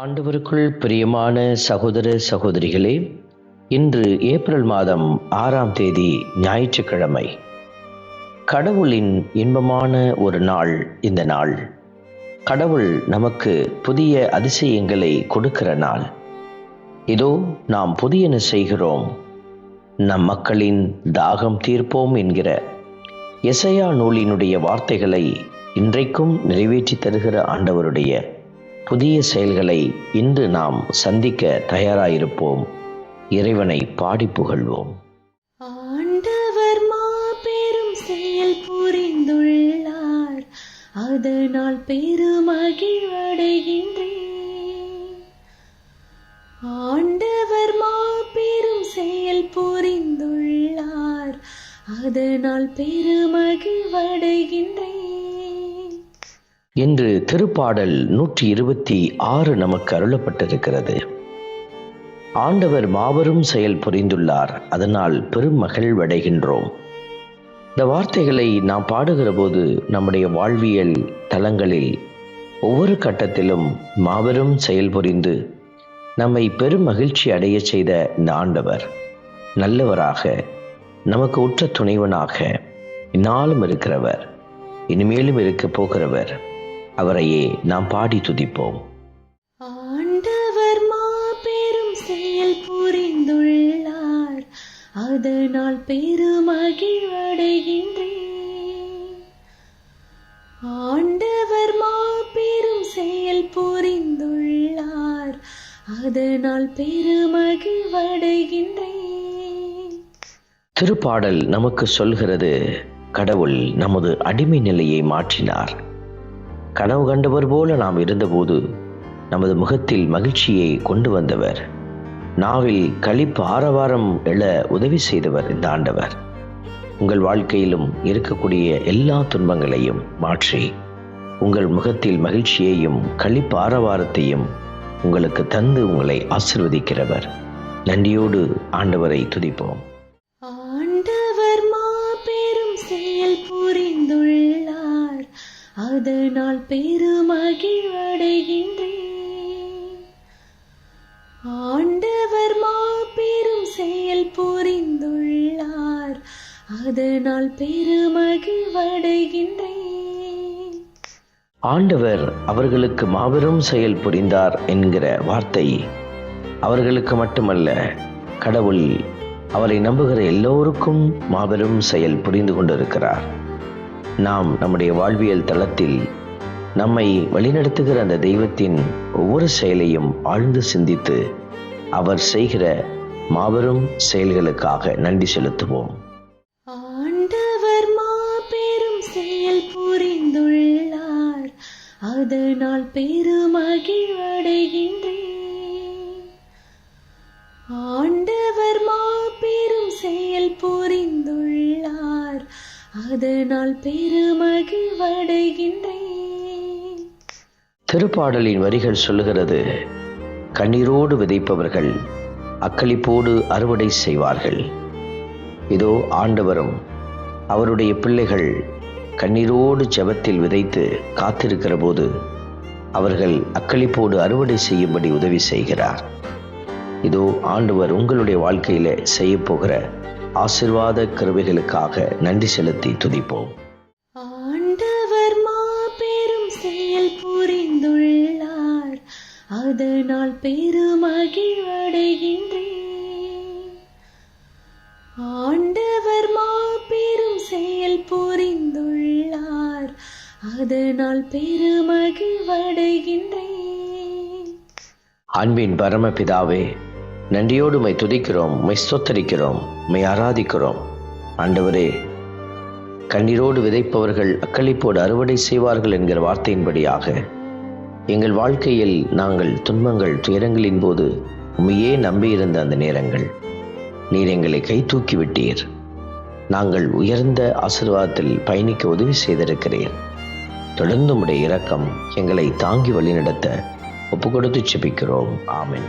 ஆண்டவருக்குள் பிரியமான சகோதர சகோதரிகளே இன்று ஏப்ரல் மாதம் ஆறாம் தேதி ஞாயிற்றுக்கிழமை. கடவுளின் இன்பமான ஒரு நாள் இந்த நாள். கடவுள் நமக்கு புதிய அதிசயங்களை கொடுக்கிற நாள். இதோ நாம் புதியன செய்கிறோம். நம் மக்களின் தாகம் தீர்ப்போம் என்கிற எசையா நூலினுடைய வார்த்தைகளை இன்றைக்கும் நிறைவேற்றி தருகிற ஆண்டவருடைய புதிய செயல்களை இன்று நாம் சந்திக்க தயாராயிருப்போம். இறைவனை பாடி புகழ்வோம். ஆண்டவர் மாபெரும் செயல் புரிந்துள்ளார். அதனால் பெருமகிழ்வடைகின்றேன். ஆண்டவர் மாபெரும் செயல் புரிந்துள்ளார். அதனால் பெருமகிழ்வடைகின்றேன். இன்று திருப்பாடல் நூற்றி இருபத்தி ஆறு நமக்கு அருளப்பட்டிருக்கிறது. ஆண்டவர் மாபெரும் செயல் புரிந்துள்ளார் அதனால் பெரும் மகிழ்வடைகின்றோம். இந்த வார்த்தைகளை நாம் பாடுகிற போது நம்முடைய வாழ்வியல் தலங்களில் ஒவ்வொரு கட்டத்திலும் மாபெரும் செயல் புரிந்து நம்மை பெரும் மகிழ்ச்சி அடைய செய்த இந்த ஆண்டவர் நல்லவராக நமக்கு உற்ற துணைவனாக இந்நாளும் இருக்கிறவர் இனிமேலும் இருக்கப் போகிறவர். அவரையே நாம் பாடி துதிப்போம். ஆண்டவர் மாபெரும் செயல் புரிந்துள்ளார். அதனால் பெருமகிழ்வடைகின்றேன். ஆண்டவர் மாபெரும் செயல் புரிந்துள்ளார். அதனால் பெருமகிழ்வடைகின்றேன். திருப்பாடல் நமக்கு சொல்கிறது கடவுள் நமது அடிமை நிலையை மாற்றினார். கனவு கண்டவர் போல நாம் இருந்தபோது நமது முகத்தில் மகிழ்ச்சியை கொண்டு வந்தவர். நாவில் கழிப்பு ஆரவாரம் எழ உதவி செய்தவர் இந்த ஆண்டவர். உங்கள் வாழ்க்கையிலும் இருக்கக்கூடிய எல்லா துன்பங்களையும் மாற்றி உங்கள் முகத்தில் மகிழ்ச்சியையும் கழிப்பு ஆரவாரத்தையும் உங்களுக்கு தந்து உங்களை ஆசிர்வதிக்கிறவர். நன்றியோடு ஆண்டவரை துதிப்போம். அதனால் பெருமகிழ்வடைகின்றேன் ஆண்டவர் மாபெரும் செயல் புரிந்துள்ளார். அதனால் பெருமகிழ்வடைகின்றேன் ஆண்டவர் அவர்களுக்கு மாபெரும் செயல் புரிந்தார் என்கிற வார்த்தை அவர்களுக்கு மட்டுமல்ல கடவுள் அவரை நம்புகிற எல்லோருக்கும் மாபெரும் செயல் புரிந்து கொண்டிருக்கிறார். நாம் நம்முடைய வாழ்வியல் தளத்தில் நம்மை வழிநடத்துகிற அந்த தெய்வத்தின் ஒவ்வொரு செயலையும் ஆழ்ந்து சிந்தித்து அவர் செய்கிற மாபெரும் செயல்களுக்காக நன்றி செலுத்துவோம். ஆண்டவர் மாபெரும் செயல் புரிந்துள்ளார். அதனால் பெருமகிழ்வடைகின்றேன். ஆண்டவர் மாபெரும் செயல் புரிந்துள்ளார் அதனால் பெருமகிழ்வடைகின்றேன். திருப்பாடலின் வரிகள் சொல்லுகிறது கண்ணீரோடு விதைப்பவர்கள் அக்களிப்போடு அறுவடை செய்வார்கள். இதோ ஆண்டவரும் அவருடைய பிள்ளைகள் கண்ணீரோடு ஜபத்தில் விதைத்து காத்திருக்கிற போது அவர்கள் அக்களிப்போடு அறுவடை செய்யும்படி உதவி செய்கிறார். இதோ ஆண்டவர் உங்களுடைய வாழ்க்கையில் செய்யப் போகிற ஆசிர்வாத கிருபைகளுக்காக நன்றி செலுத்தி துதிப்போம். ஆண்டவர் மாபெரும் செயல் புரிந்துள்ளார். அதனால் பெருமகிழ்வடைகின்றேன் ஆண்டவர் மாபெரும் செயல் புரிந்துள்ளார். அதனால் பெருமகிழ்வடைகின்றேன் அன்பின் பரமபிதாவே நன்றியோடு மை துதிக்கிறோம் மை ஸ்தோத்தரிக்கிறோம் மை ஆராதிக்கிறோம். ஆண்டவரே கண்ணீரோடு விதைப்பவர்கள் அக்களிப்போடு அறுவடை செய்வார்கள் என்கிற வார்த்தையின்படியாக எங்கள் வாழ்க்கையில் நாங்கள் துன்பங்கள் துயரங்களின் போது உண்மையே நம்பியிருந்த அந்த நேரங்கள் நீர் எங்களை கை தூக்கி விட்டீர். நாங்கள் உயர்ந்த ஆசீர்வாதத்தில் பயணிக்க உதவி செய்திருக்கிறீர். தொடர்ந்து உடைய இரக்கம் எங்களை தாங்கி வழிநடத்த ஒப்பு கொடுத்து செபிக்கிறோம். ஆமின்.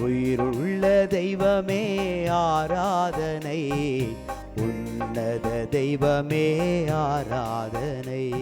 உயிருள்ள தெய்வமே ஆராதனை. உன்னத தெய்வமே ஆராதனை.